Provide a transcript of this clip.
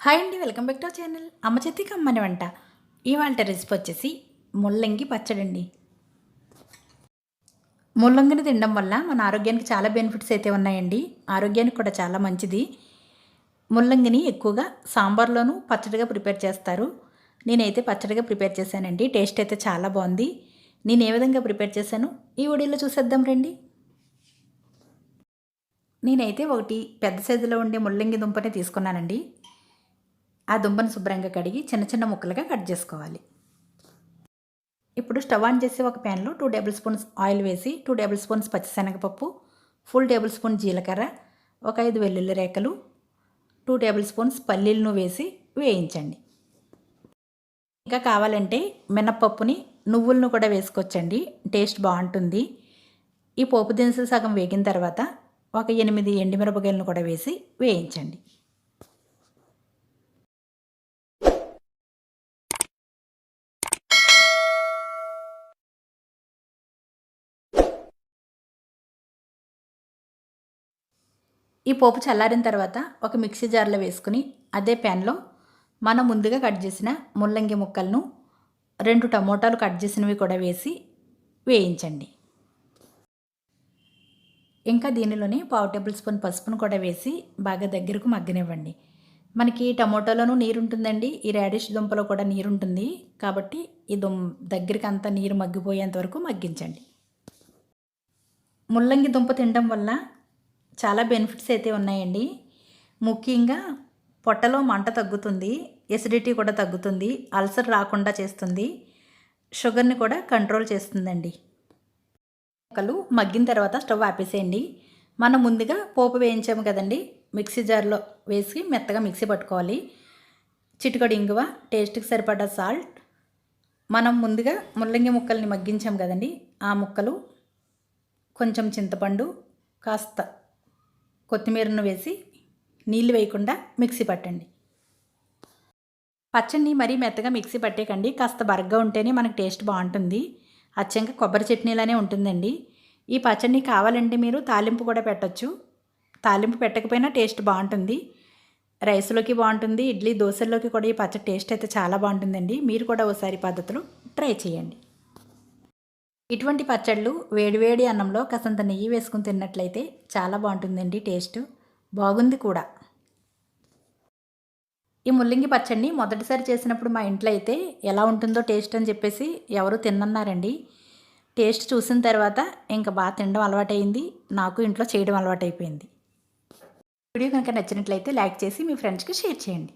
Hi అండి welcome back to our channel. అమ్మ చేతి కమ్మని వంట. ఇవాళ రెసిపీ వచ్చేసి ముల్లంగి పచ్చడి అండి ముల్లంగిని తినడం వల్ల మన ఆరోగ్యానికి చాలా బెనిఫిట్స్ అయితే ఉన్నాయండి. ఆరోగ్యానికి కూడా చాలా మంచిది. ముల్లంగిని ఎక్కువగా సాంబార్లోనూ పచ్చడిగా ప్రిపేర్ చేస్తారు. నేనైతే పచ్చడిగా ప్రిపేర్ చేశానండి. టేస్ట్ అయితే చాలా బాగుంది. నేను ఏ విధంగా ప్రిపేర్ చేశాను? ఈ వీడియోలో చూసేద్దాం రండి. నేనైతే ఒకటి పెద్ద సైజులో ఉండే ముల్లంగి దుంపని తీసుకున్నానండి. ఆ దుంపను శుభ్రంగా కడిగి చిన్న చిన్న ముక్కలుగా కట్ చేసుకోవాలి. ఇప్పుడు స్టవ్ ఆన్ చేసి ఒక ప్యాన్లో టూ టేబుల్ స్పూన్స్ ఆయిల్ వేసి టూ టేబుల్ స్పూన్స్ పచ్చిశనగపప్పు ఫుల్ టేబుల్ స్పూన్ జీలకర్ర ఒక ఐదు వెల్లుల్లి రేకలు టూ టేబుల్ స్పూన్స్ పల్లీలను వేసి వేయించండి. ఇంకా కావాలంటే మినప్పప్పుని నువ్వులను కూడా వేసుకోవచ్చండి టేస్ట్ బాగుంటుంది. ఈ పోపు దినుసులు సగం వేగిన తర్వాత ఒక ఎనిమిది ఎండుమిరపకాయలను కూడా వేసి వేయించండి. ఈ పోపు చల్లారిన తర్వాత ఒక మిక్సీ జార్లో వేసుకుని అదే ప్యాన్లో మనం ముందుగా కట్ చేసిన ముల్లంగి ముక్కలను రెండు టమోటాలు కట్ చేసినవి కూడా వేసి వేయించండి. ఇంకా దీనిలోనే పావు టేబుల్ స్పూన్ పసుపును కూడా వేసి బాగా దగ్గరకు మగ్గనివ్వండి. మనకి టమోటాలోనూ నీరు ఉంటుందండి ఈ రాడిష్ దుంపలో కూడా నీరుంటుంది. కాబట్టి ఈ దుం దగ్గరికి అంతా నీరు మగ్గిపోయేంత వరకు మగ్గించండి. ముల్లంగి దుంప తినడం వల్ల చాలా బెనిఫిట్స్ అయితే ఉన్నాయండి. ముఖ్యంగా పొట్టలో మంట తగ్గుతుంది ఎసిడిటీ కూడా తగ్గుతుంది అల్సర్ రాకుండా చేస్తుంది షుగర్ని కూడా కంట్రోల్ చేస్తుందండి. ముక్కలు మగ్గిన తర్వాత స్టవ్ ఆపేసేయండి. మనం ముందుగా పోపు వేయించాము కదండి మిక్సీ జార్లో వేసి మెత్తగా మిక్సీ పట్టుకోవాలి. చిటికడు ఇంగువ టేస్ట్కి సరిపడా సాల్ట్ మనం ముందుగా ముల్లంగి ముక్కల్ని మగ్గించాం కదండి ఆ ముక్కలు కొంచెం చింతపండు కాస్త కొత్తిమీరను వేసి నీళ్ళు వేయకుండా మిక్సీ పట్టండి. పచ్చడిని మరీ మెత్తగా మిక్సీ పట్టేకండి కాస్త బరగ్గా ఉంటేనే మనకు టేస్ట్ బాగుంటుంది. అచ్చంగా కొబ్బరి చట్నీలానే ఉంటుందండి. ఈ పచ్చడిని కావాలంటే మీరు తాలింపు కూడా పెట్టచ్చు. తాలింపు పెట్టకపోయినా టేస్ట్ బాగుంటుంది. రైస్లోకి బాగుంటుంది. ఇడ్లీ దోశల్లోకి కూడా ఈ పచ్చడి టేస్ట్ అయితే చాలా బాగుంటుందండి. మీరు కూడా ఒకసారి పద్ధతులు ట్రై చేయండి. ఇటువంటి పచ్చళ్ళు వేడివేడి అన్నంలో కాసంత నెయ్యి వేసుకుని తిన్నట్లయితే చాలా బాగుంటుందండి టేస్ట్. బాగుంది కూడా. ఈ ముల్లంగి పచ్చడిని మొదటిసారి చేసినప్పుడు మా ఇంట్లో అయితే ఎలా ఉంటుందో టేస్ట్ అని చెప్పేసి ఎవరు తిన్నన్నారండి టేస్ట్ చూసిన తర్వాత ఇంకా బాగా తినడం అలవాటైంది. నాకు ఇంట్లో చేయడం అలవాటైపోయింది. వీడియో కనుక నచ్చినట్లయితే లైక్ చేసి మీ ఫ్రెండ్స్కి షేర్ చేయండి.